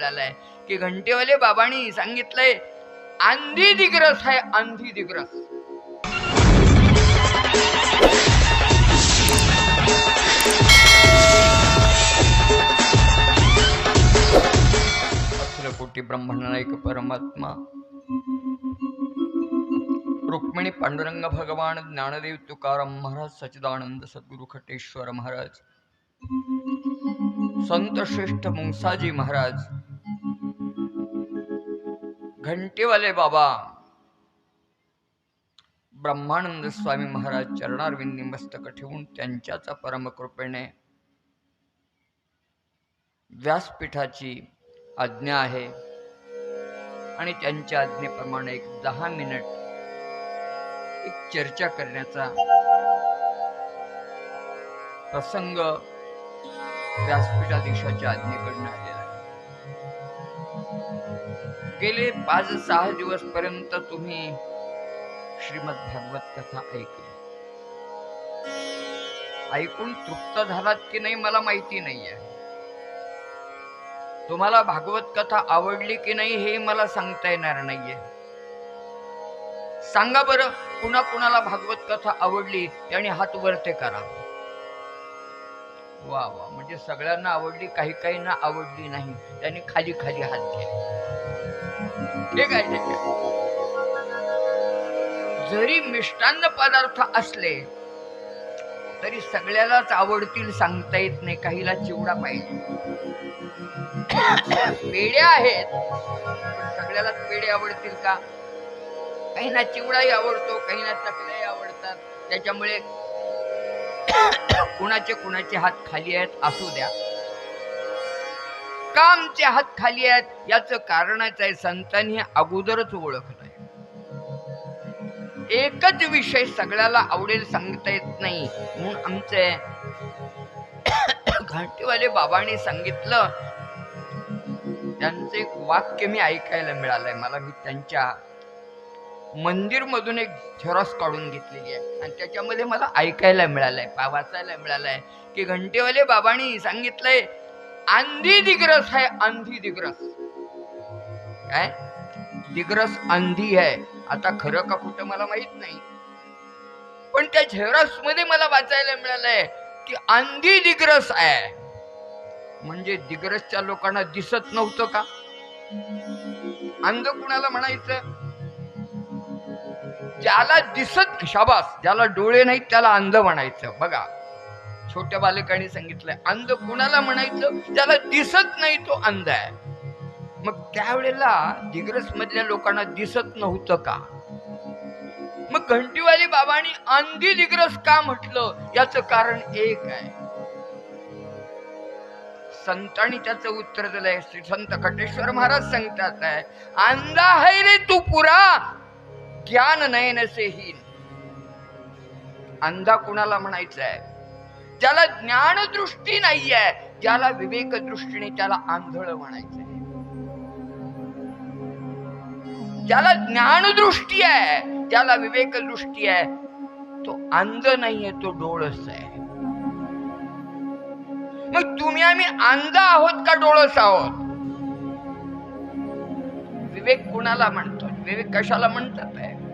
मिळालाय की घंटेवाले बाबांनी सांगितलंय आंधी दिग्रस आहे आंधी दिग्रस. कोटी ब्रह्मनायक परमात्मा. रुक्मिणी पांडुरंग भगवान ज्ञानदेव तुकाराम महाराज सच्चिदानंद सद्गुरु खटेश्वर महाराज. संत श्रेष्ठ मुंसाजी महाराज. घंटीवाले बाबा. ब्रह्मानंद स्वामी महाराज चरणारविंदी मस्तक ठेवून त्यांच्याच परमकृपेने व्यासपीठाची आज्ञा आहे. आणि त्यांच्या आज्ञेप्रमाणे एक दहा मिनिट एक चर्चा करण्याचा प्रसंग व्यासपीठाधीशाच्या आज्ञेकडनं आले गेले पाच सहा दिवस पर्यंत तुम्ही श्रीमद भागवत कथा ऐकली. ऐकून तृप्त झालात की नाही मला माहिती नाहीये तुम्हाला भागवत कथा आवडली की नाही हे मला सांगता येणार नाहीये. सांगा बरं कुणा कुणाला भागवत कथा आवडली त्याने हात वरते करा. वा वा म्हणजे सगळ्यांना आवडली काही काहींना आवडली नाही. त्यांनी खाली खाली हात घ्या. ठीक आहे ठीक आहे जरी मिष्टान्न पदार्थ असले तरी सगळ्यालाच आवडतील सांगता येत नाही काहीला चिवडा पाहिजे. पेढे आहेत सगळ्यालाच पेढे आवडतील का? काहींना चिवडाही आवडतो काहींना चकल्याही आवडतात. त्याच्यामुळे कुणाचे कुणाचे हात खाली आहेत असू द्या. का आमचे हात खाली आहेत. याच कारणच आहे संतांनी अगोदरच ओळखलंय एकच विषय सगळ्याला आवडेल सांगता येत नाही. म्हणून आमचे घाटीवाले बाबांनी सांगितलं त्यांचं एक वाक्य मी ऐकायला मिळालंय. मला मी त्यांच्या मंदिर मधून एक झेरॉक्स काढून घेतलेली आहे. आणि त्याच्यामध्ये मला ऐकायला मिळालंय वाचायला मिळालंय. की घंटेवाले बाबांनी सांगितलंय अंधी दिग्रस आहे अंधी दिग्रस। काय? दिग्रस अंधी है। आता खरं का कुठं मला माहीत नाही. पण त्या झेरॉक्समध्ये मला वाचायला मिळालंय की अंधी दिग्रस आहे म्हणजे दिग्रसच्या लोकांना दिसत नव्हतं का? अंध कुणाला म्हणायचं? ज्याला दिसत शाबास ज्याला डोळे नाहीत त्याला अंध म्हणायचं. बघा. छोट्या बालकाने सांगितलंय अंध कुणाला म्हणायचं? ज्याला दिसत नाही तो अंध आहे. मग त्यावेळेला दिग्रस मधल्या लोकांना दिसत नव्हतं का? मग घंटीवाली बाबांनी अंधी दिग्रस का म्हटलं? याच कारण एक आहे. संतांनी त्याचं उत्तर दिलंय. श्री संत कटेश्वर महाराज सांगतात आहे अंधा है रे तू पुरा ज्ञान नयन से हीन. अंधा कुणाला म्हणायचं आहे ज्याला ज्ञान दृष्टी नाहीये ज्याला विवेक दृष्टीने त्याला आंधळ म्हणायचंय. ज्याला ज्ञान दृष्टी आहे ज्याला विवेक दृष्टी आहे तो अंध नाहीये तो डोळस आहे. मग तुम्ही आम्ही अंध आहोत का डोळस आहोत? विवेक कुणाला म्हणतो विवेक कशाला म्हणतात आहे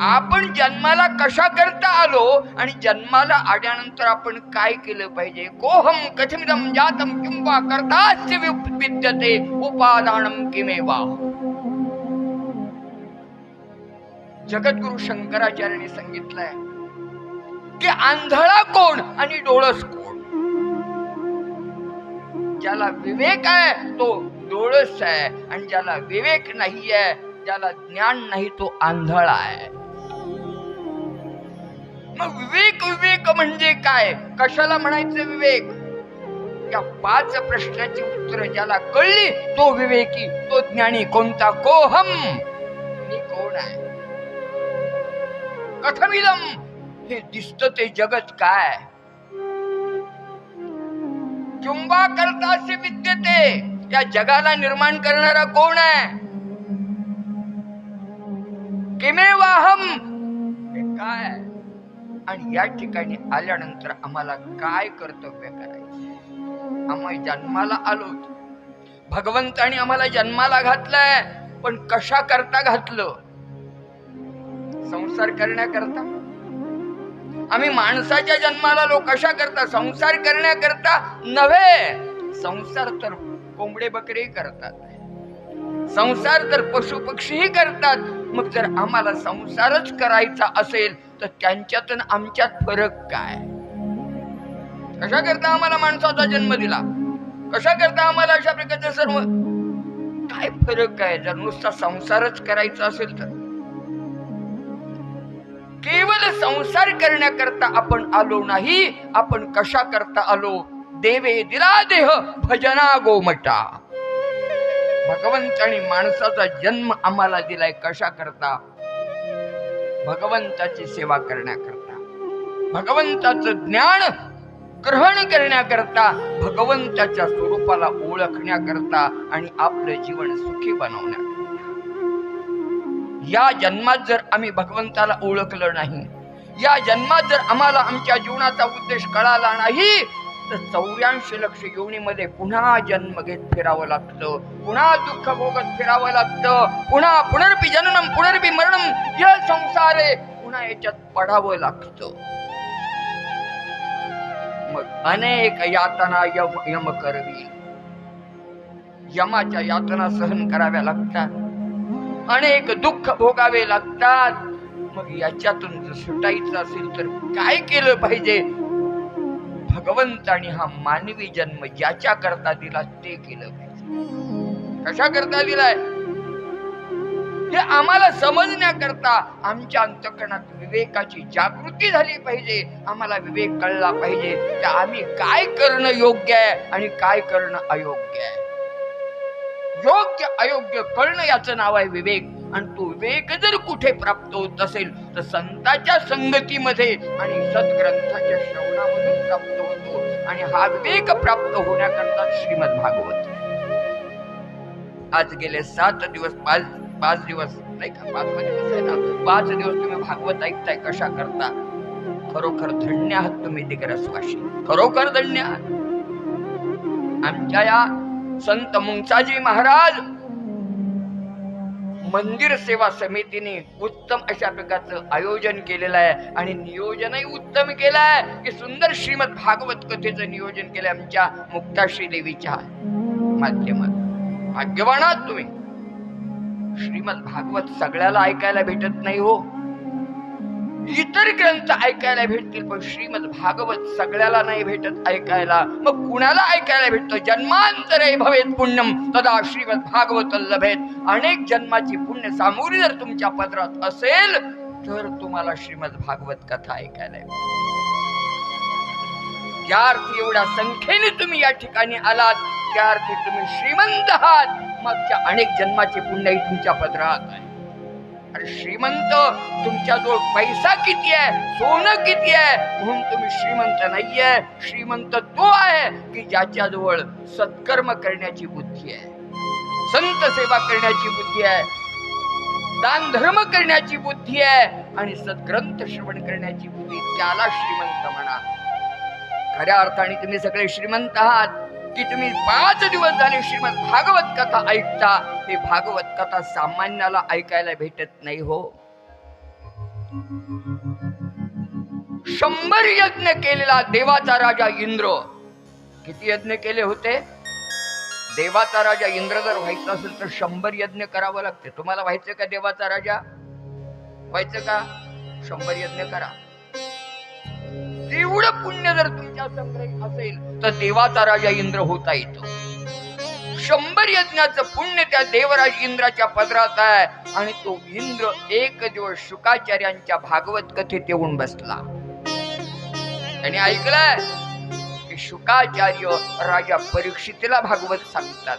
आपण जन्माला कशा करता आलो आणि जन्माला आल्यानंतर आपण काय केलं पाहिजे? कोहम कथमिदम जातम किंवा करताच विद्यते उपादानम किमेवा. जगद्गुरु शंकराचार्यांनी सांगितलंय की आंधळा कोण आणि डोळस कोण? ज्याला विवेक आहे तो डोळस आहे. आणि ज्याला विवेक नाही आहे ज्याला ज्ञान नाही तो आंधळा आहे. मग विवेक विवेक म्हणजे काय? कशाला म्हणायचं विवेक? या पाच प्रश्नाची उत्तर ज्याला कळली तो विवेकी तो ज्ञानी कोणता? कोहम. मी कोण आहे? कथमिलम हे दिसत ते जगत काय? चुंबा करता असे विद्यते या जगाला निर्माण करणारा कोण आहे? किमेवाहम हे काय? आहे? आणि या ठिकाणी आल्यानंतर आम्हाला काय कर्तव्य करायचं? आम्ही जन्माला आलो भगवंताने आम्हाला जन्माला घातलंय पण कशा करता घातलं? संसार करण्याकरता? आम्ही माणसाच्या जन्माला लोक कशा करता? संसार करण्याकरता नव्हे. संसार तर कोंबडे बकरे करतात. संसार तर पशु पक्षीही करतात. मग जर आम्हाला संसारच करायचा असेल तर त्यांच्यात आमच्यात फरक काय? कशा करता आम्हाला माणसाचा जन्म दिला? कशा करता आम्हाला अशा प्रकारचे सर्व? काय फरक आहे जर नुसता संसारच करायचा असेल तर? केवळ संसार करण्याकरता आपण आलो नाही आपण कशा करता आलो? देवे दिला देह भजना गोमटा. भगवंताने माणसाचा जन्म आम्हाला दिलाय कशा करता? भगवंताची सेवा करण्याकरता. भगवंताचं ज्ञान ग्रहण करण्याकरता भगवंताच्या स्वरूपाला ओळखण्याकरता आणि आपलं जीवन सुखी बनवण्याकरता. या जन्मात जर आम्ही भगवंताला ओळखलं नाही या जन्मात जर आम्हाला आमच्या जीवनाचा उद्देश कळाला नाही तर चौऱ्याऐंशी लक्ष योनीमध्ये पुन्हा जन्म घेत फिरावं लागतं. पुन्हा दुःख भोगत फिरावं लागतं. पुन्हा पुनर्पी जननम पुनर्पी मरणम या संसारे पुन्हा याच्यात पडावं लागतं. मग अनेक यातना यम यम करवी. यमाच्या यातना सहन कराव्या लागतात. अनेक दुःख भोगावे लागतात. मग याच्यातून जर सुटायचं असेल तर काय केलं पाहिजे? भगवंताने हा मानवी जन्म ज्याच्या करता दिला ते केलं पाहिजे. कशा करता दिलाय? हे आम्हाला समजण्याकरता आमच्या अंतकरणात विवेकाची जागृती झाली पाहिजे. आम्हाला विवेक कळला पाहिजे तर आम्ही काय करणं योग्य आहे आणि काय करणं अयोग्य आहे. योग्य अयोग्य कळणं याचं नाव आहे विवेक. आणि तो वेग जर कुठे प्राप्त होत असेल तर संताच्या संगतीमध्ये आणि सद्ग्रंथाच्या श्रवणामधून प्राप्त होतो. आणि हा वेग प्राप्त होण्याकरता श्रीमद भागवत आज गेले सात दिवस पाच पाच दिवस नाही का? पाच दिवस आहे ना? पाच दिवस तुम्ही भागवत ऐकताय कशा करता? खरोखर धन्य आहात तुम्ही दिग्रसवाशी खरोखर धन्य आहात. आमच्या या संत मुंगसाजी महाराज मंदिर सेवा समितीने उत्तम अशा प्रकारचं आयोजन केलेलं आहे आणि नियोजनही उत्तम केलं आहे की सुंदर श्रीमद भागवत कथेचं नियोजन केलंय आमच्या मुक्ताश्री देवीच्या माध्यमात भाग्यवान आहात तुम्ही. श्रीमद भागवत सगळ्याला ऐकायला भेटत नाही हो. इतर ग्रंथ ऐकायला भेटतील पण श्रीमद भागवत सगळ्याला नाही भेटत ऐकायला. मग कुणाला ऐकायला भेटतं? जन्मांतरे भवेत पुण्यम तदा श्रीमद भागवत लभेत. अनेक जन्माची पुण्य सामोरी जर तुमच्या पदरात असेल तर तुम्हाला श्रीमद भागवत कथा ऐकायला ज्या अर्थी एवढ्या संख्येने तुम्ही या ठिकाणी आलात त्या अर्थी तुम्ही श्रीमंत आहात. मागच्या अनेक जन्माचे पुण्यही तुमच्या पदरात आहे. अरे श्रीमंत तुमच्याजवळ पैसा किती आहे? सोनं किती आहे? म्हणून तुम्ही श्रीमंत नाहीये. श्रीमंत तो आहे की ज्याच्याजवळ सत्कर्म करण्याची बुद्धी आहे. संत सेवा करण्याची बुद्धी आहे. दान धर्म करण्याची बुद्धी आहे. आणि सद्ग्रंथ श्रवण करण्याची बुद्धी त्याला श्रीमंत म्हणा. खऱ्या अर्थाने तुम्ही सगळे श्रीमंत आहात. की तुम्ही पाच दिवस झाले श्रीमद भागवत कथा ऐकता. हे भागवत कथा सामान्याला ऐकायला भेटत नाही हो. शंभर यज्ञ केलेला देवाचा राजा इंद्र. किती यज्ञ केले होते? देवाचा राजा इंद्र जर व्हायचं असेल तर शंभर यज्ञ करावं लागते. तुम्हाला व्हायचं का देवाचा राजा? व्हायचं का? शंभर यज्ञ करा. तेवढं पुण्य जर तुमच्या संग्रह असेल तर देवाचा राजा इंद्र होता येतो शंभर यज्ञाचं पुण्य त्या देवराज इंद्राच्या पदरात आहे. आणि तो इंद्र एक दिवस शुकाचार्यांच्या भागवत कथेत येऊन बसला. त्याने ऐकलंय? की शुकाचार्य राजा परीक्षितीला भागवत सांगतात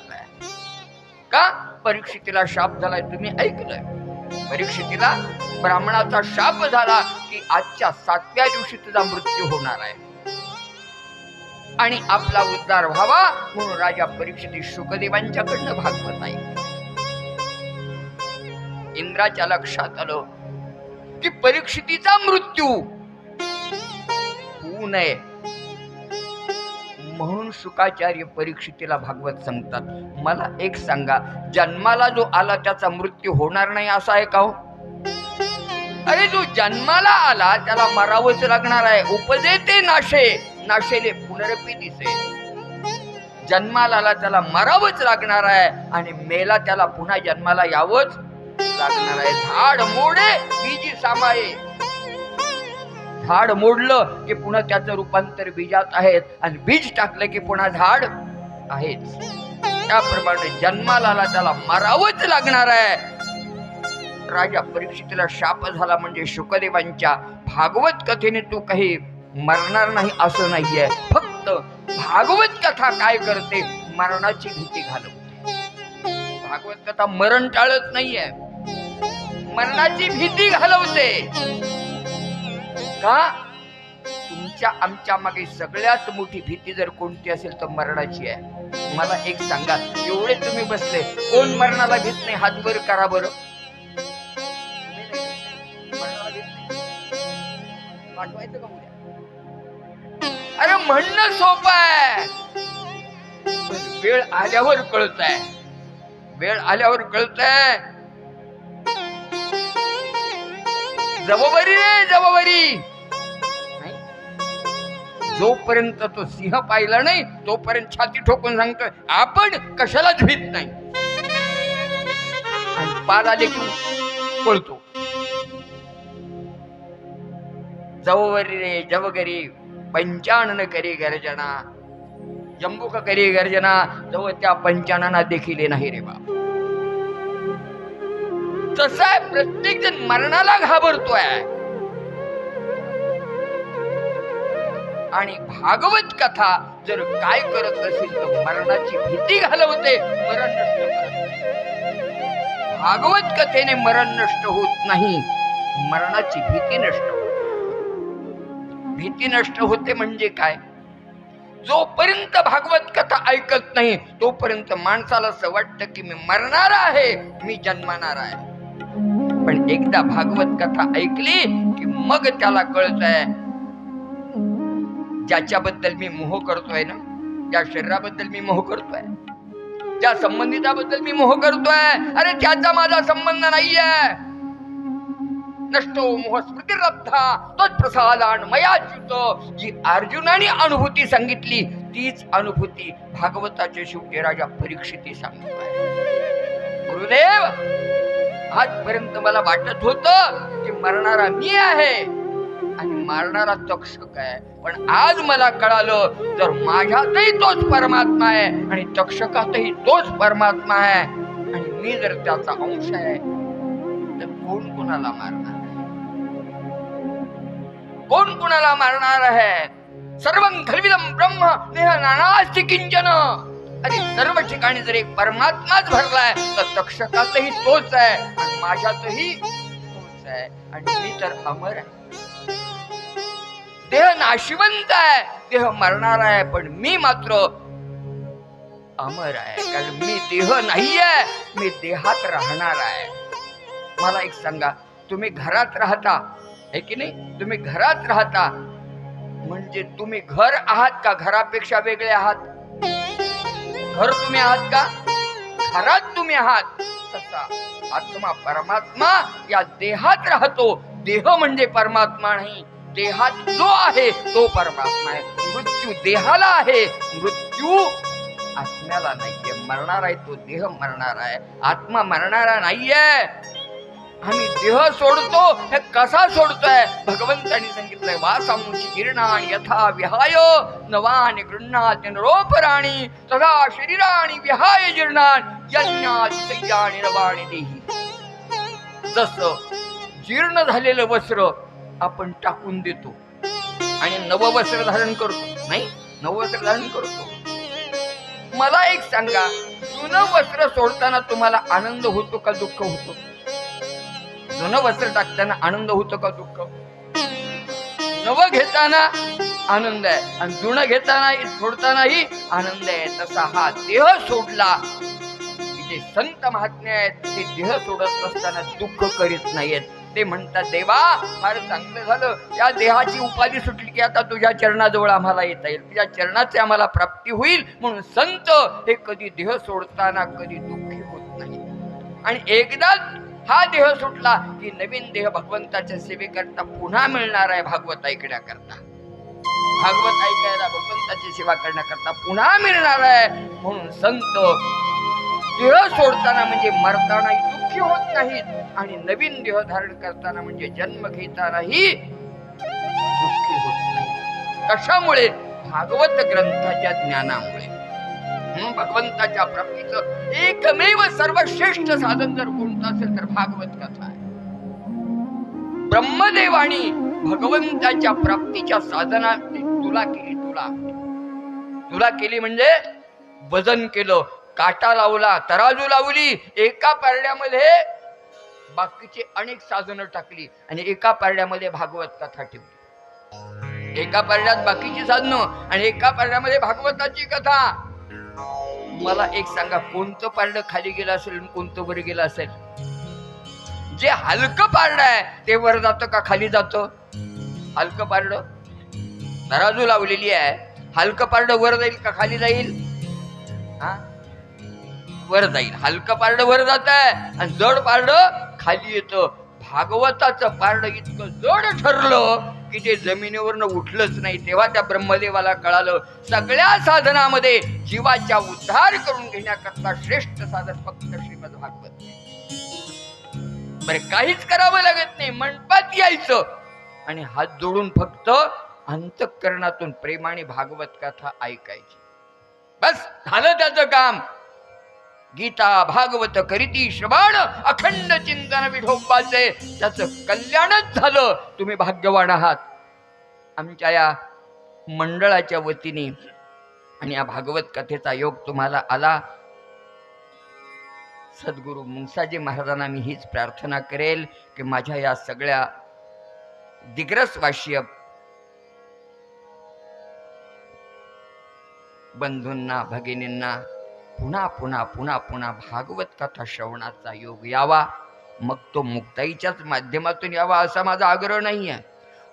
का? परीक्षितीला शाप झालाय तुम्ही ऐकलंय? परीक्षितीला ब्राह्मणाचा शाप झाला की आजच्या सातव्या दिवशी तुझा मृत्यू होणार आहे. आणि आपला उद्धार व्हावा म्हणून राजा परीक्षिती शुकदेवांच्याकडनं भागवत नाही इंद्राच्या लक्षात आलं की परीक्षितीचा मृत्यू होऊ नये. म्हणून शुकाचार्य परीक्षितीला भागवत सांगतात. मला एक सांगा जन्माला जो आला त्याचा मृत्यू होणार नाही असा आहे का हो? अरे जो जन्माला आला त्याला मरावंच लागणार आहे. उपजेते नाशे. नाशेले पुनरपी दिसे. जन्माला आला त्याला मरावंच लागणार आहे आणि मेला त्याला पुन्हा जन्माला यावंच लागणार आहे. झाड मोडे बीजी सामाये झाड मोडलं की पुन्हा त्याचं रूपांतर बीजात आहेत आणि बीज टाकलं की पुन्हा झाड आहेच त्याप्रमाणे जन्माला त्याला मारावंच लागणार आहे. राजा परीक्षितला शाप झाला म्हणजे शुकदेवांच्या भागवत कथेने तू काही मरणार नाही असं नाहीये. फक्त भागवत कथा काय करते? मरणाची भीती घालवते. भागवत कथा मरण टाळत नाहीये. मरणाची भीती घालवते. का? तुमच्या आमच्या मागे सगळ्यात मोठी भीती जर कोणती असेल तर मरणाची आहे. मला एक सांगा एवढे तुम्ही बसले कोण मरणाला भीत नाही? हात वर करा बरं. पाठवायचं का अरे म्हणणं सोपं आहे. वेळ आल्यावर कळत आहे. वेळ आल्यावर कळत आहे. जबाबदारी रे जबाबदारी जोपर्यंत तो सिंह पाहिला नाही तोपर्यंत छाती ठोकून सांगतोय आपण कशालाच भीत नाही? आणि पार आले की पळतो. जववरी रे जवगरी पंचानन करी गर्जना. जंबुक करी गर्जना जवळ त्या पंचानना देखील नाही रे बाप. तसा आहे प्रत्येक जण मरणाला घाबरतोय आणि भागवत कथा जर काय करत असेल तर मरणाची भीती घालवते मरण नष्ट करत. भागवत कथेने मरण नष्ट होत नाही मरणाची भीती नष्ट होते. भीती नष्ट होते म्हणजे काय? जोपर्यंत भागवत कथा ऐकत नाही तोपर्यंत माणसाला असं वाटतं की मी मरणार आहे मी जन्मणार आहे. पण एकदा भागवत कथा ऐकली की मग त्याला कळत आहे ज्याच्याबद्दल मी मोह करतोय ना ज्या शरीराबद्दल मी मोह करतोय ज्या संबंधिताबद्दल मी मोह करतोय अरे त्याचा माझा संबंध नाहीये. नष्टो मोह स्मृती रब्धा तोच प्रसादान मयाच्युत जी अर्जुनाने अनुभूती सांगितली तीच अनुभूती भागवताचे शेवटी राजा परीक्षिती सांगतोय. गुरुदेव आजपर्यंत मला वाटत होत की मरणारा मी आहे. आणि मारणारा तक्षक आहे. पण आज मला कळालं तर माझ्यातही तोच परमात्मा आहे आणि तक्षकातही तोच परमात्मा आहे आणि मी जर त्याचा अंश आहे तर कोण कोणाला मारणार? कोण कोणाला मारणार आहे? सर्व खलविदम ब्रह्म नेह नानास्ति किंचन. अरे सर्व ठिकाणी जर एक परमात्माच भरलाय तर तक्षकातही तोच आहे आणि माझ्यातही तोच आहे. आणि मी तर अमर आहे. देह नाशिवंत आहे. देह मरणार आहे पण मी मात्र अमर आहे. कारण मी देह नाहीये मी देहात राहणार आहे. मला एक सांगा तुम्ही घरात राहता आहे की नाही? तुम्ही घरात राहता म्हणजे तुम्ही घर आहात का घरापेक्षा वेगळे आहात? घर तुम्ही आहात का? घरात तुम्ही आहात. तसा आत्मा परमात्मा या देहात राहतो. देह म्हणजे परमात्मा नाही. देहात जो आहे तो परमात्मा आहे. मृत्यू देहाला आहे. मृत्यू आत्म्याला नाहीये. मरणार आहे तो देह मरणार आहे. आत्मा मरणारा नाहीये. आम्ही देह सोडतो हे कसा सोडतोय? भगवंतांनी सांगितलंय वासांची गिरणा यथा विहाय नवानि निरोप राणी तथा शरीराणि विहाय जीर्णान यज्ञाति सय्यानि देही. जस जीर्ण झालेलं वस्त्र आपण टाकून देतो. आणि नववस्त्र धारण करतो. नाही नववस्त्र धारण करतो. मला एक सांगा जुनं वस्त्र सोडताना तुम्हाला आनंद होतो का दुःख होतो? जुनं वस्त्र टाकताना आनंद होतो का दुःख? नवं घेताना आनंद आहे आणि जुनं घेताना सोडतानाही आनंद आहे. तसा हा देह सोडला जे संत महात्मे आहेत ते देह सोडत असताना दुःख करीत नाहीत. ते म्हणतात देवा फार चांगलं झालं. या देहाची उपाधी सुटली की आता तुझ्या चरणाजवळ आम्हाला येता येईल. तुझ्या चरणाची आम्हाला प्राप्ती होईल. म्हणून संत हे कधी देह सोडताना कधी दुःखी होत नाही आणि एकदा हा देह सुटला की नवीन देह भगवंताच्या सेवेकरता पुन्हा मिळणार आहे भागवत ऐकण्याकरता. भागवत ऐकायला भगवंताची सेवा करण्याकरता पुन्हा मिळणार आहे. म्हणून संत देह सोडताना म्हणजे मरताना दुःखी होत नाहीत. आणि नवीन देह धारण करताना म्हणजे जन्म घेतानाही दुःखी होत नाही कशामुळे? भागवत ग्रंथाच्या ज्ञानामुळे. म्हणून भगवंताच्या प्राप्तीचं एकमेव सर्वश्रेष्ठ साधन जर कोणतं असेल तर भागवत कथा आहे. ब्रह्मदेव आणि भगवंताच्या प्राप्तीच्या साधना तुला केली तुला. तुला केली म्हणजे वजन केलं. काटा लावला तराजू लावली एका पारड्यामध्ये बाकीची अनेक साधनं टाकली आणि एका पारड्यामध्ये भागवत कथा ठेवली. एका पारड्यात बाकीची साधनं आणि एका पारड्यामध्ये भागवताची कथा. मला एक सांगा कोणतं पारडं खाली गेलं असेल कोणतं वर गेलं असेल? जे हलकं पारडं आहे ते वर जातं का खाली जातं? हलकं पारडं? तराजू लावलेली आहे. हलकं पारडं वर जाईल का खाली जाईल? हा? वर जाईल हलकं पारडं वर जात आहे आणि जड पारडं खाली येतं. भागवताचं पारडं इतकं जड ठरलं की ते जमिनीवरनं उठलंच नाही. तेव्हा त्या ब्रह्मदेवाला कळालं सगळ्या साधनामध्ये जीवाच्या उद्धार करून घेण्याकरता श्रेष्ठ साधन फक्त श्रीमद भागवत. बरे काहीच करावं लागत नाही. मंडपात यायचं. आणि हात जोडून फक्त अंतःकरणातून प्रेमाने भागवत कथा ऐकायची. बस झालं त्याचं काम. गीता भागवत करीती श्रवण अखंड चिंतन विठोबाचे. त्याचं कल्याणच झालं. तुम्ही भाग्यवान आहात. आमच्या या मंडळाच्या वतीने आणि या भागवत कथेचा योग तुम्हाला आला. सद्गुरू मुंसाजी महाराजांना मी हीच प्रार्थना करेल की माझ्या या सगळ्या दिग्रसवाशीय बंधूंना भगिनींना पुन्हा पुन्हा पुन्हा पुन्हा भागवत कथा श्रवणाचा योग यावा. मग तो मुक्ताईच्याच माध्यमातून यावा असा माझा आग्रह नाही आहे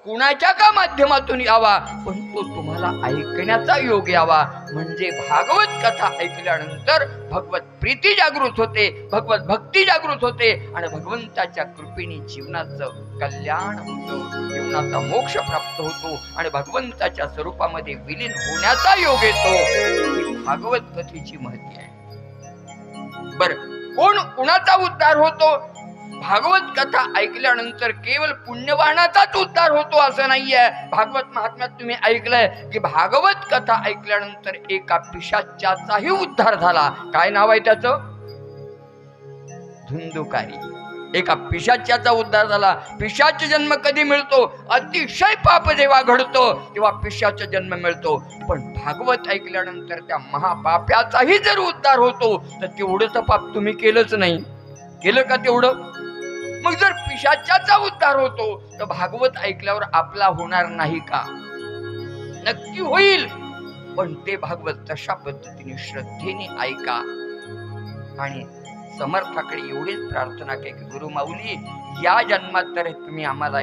कुणाच्या का माध्यमातून यावा? पण तो तुम्हाला ऐकण्याचा योग यावा. म्हणजे भागवत कथा ऐकल्यानंतर भगवत प्रीती जागृत होते भगवत भक्ती जागृत होते आणि भगवंताच्या कृपेने जीवनाचं कल्याण होतं जीवनाचा मोक्ष प्राप्त होतो आणि भगवंताच्या स्वरूपामध्ये विलीन होण्याचा योग येतो. भागवत कथेची महती आहे. बर कोण कुणाचा उद्धार होतो? भागवत कथा ऐकल्यानंतर केवळ पुण्यवानाचाच उद्धार होतो असं नाहीये. भागवत महात्म्यात तुम्ही ऐकलंय की भागवत कथा ऐकल्यानंतर एका पिशाच्याचाही उद्धार झाला. काय नाव आहे त्याचं? धुंदुकारी. एका पिशाच्याचा उद्धार झाला. पिशाच जन्म कधी मिळतो? अतिशय पाप जेव्हा घडतो तेव्हा पिशाचा जन्म मिळतो. पण भागवत ऐकल्यानंतर त्या महापाप्याचाही जर उद्धार होतो तर तेवढं तर पाप तुम्ही केलंच नाही. केलं का तेवढं? मग जर पिशाच्याचा उद्धार होतो तर भागवत ऐकल्यावर आपला होणार नाही का? नक्की होईल. पण ते भागवत तशा पद्धतीने श्रद्धेने ऐका. आणि समर्थाकडे एवढीच प्रार्थना केली की गुरु माऊली या जन्मात तर तुम्ही आम्हाला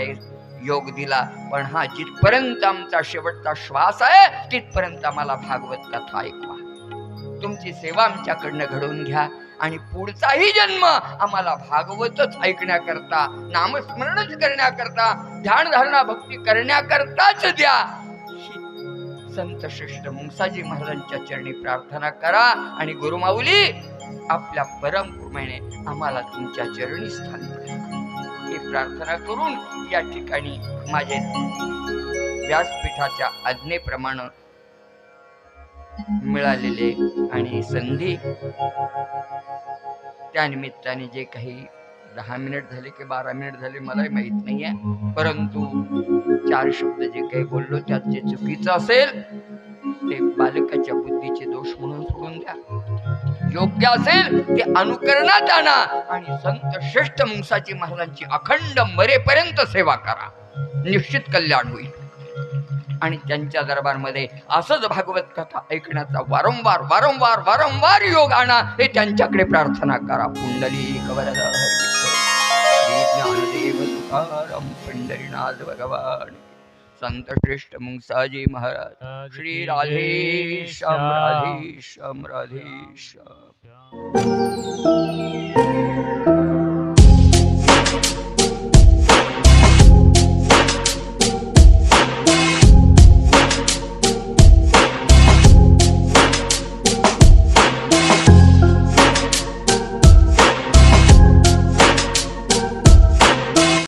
योग दिला. पण हा जिथपर्यंत आमचा शेवटचा श्वास आहे तिथपर्यंत आम्हाला भागवत कथा ऐकवा. तुमची सेवा आमच्याकडनं घडवून घ्या आणि पुढचाही जन्म आम्हाला भागवतच ऐकण्याकरता नामस्मरणच करण्याकरता ध्यानधारणा भक्ती करण्याकरताच द्या. संत श्रेष्ठ मुंसाजी महाराजांच्या चरणी प्रार्थना करा आणि गुरुमाऊली आपल्या परम कृपेने आम्हाला तुमच्या चरणी स्थान हे ही प्रार्थना करून या ठिकाणी माझे व्यासपीठाच्या आज्ञेप्रमाणे मिळालेले आणि संधी त्या निमित्ताने जे काही दहा मिनिट झाले की बारा मिनिट झाले मलाही माहीत नाहीये. परंतु चार शब्द जे काही बोललो त्यात जे चुकीचं असेल ते बालकाच्या बुद्धीचे दोष म्हणून सोडून द्या. योग्य असेल ते अनुकरणात आणा आणि संत श्रेष्ठ मुंसाची महाराजांची अखंड मरेपर्यंत सेवा करा. निश्चित कल्याण होईल. आणि त्यांच्या दरबारमध्ये असंच भागवत कथा ऐकण्याचा वारंवार वारंवार वारंवार योग आणा हे त्यांच्याकडे प्रार्थना करा. पुंडली कवर ज्ञानदेव तुकाराम पंढरीनाथ भगवान संत श्रेष्ठ मुंगसाजी महाराज। श्री राधे श्याम राधे श्याम। राधे श्याम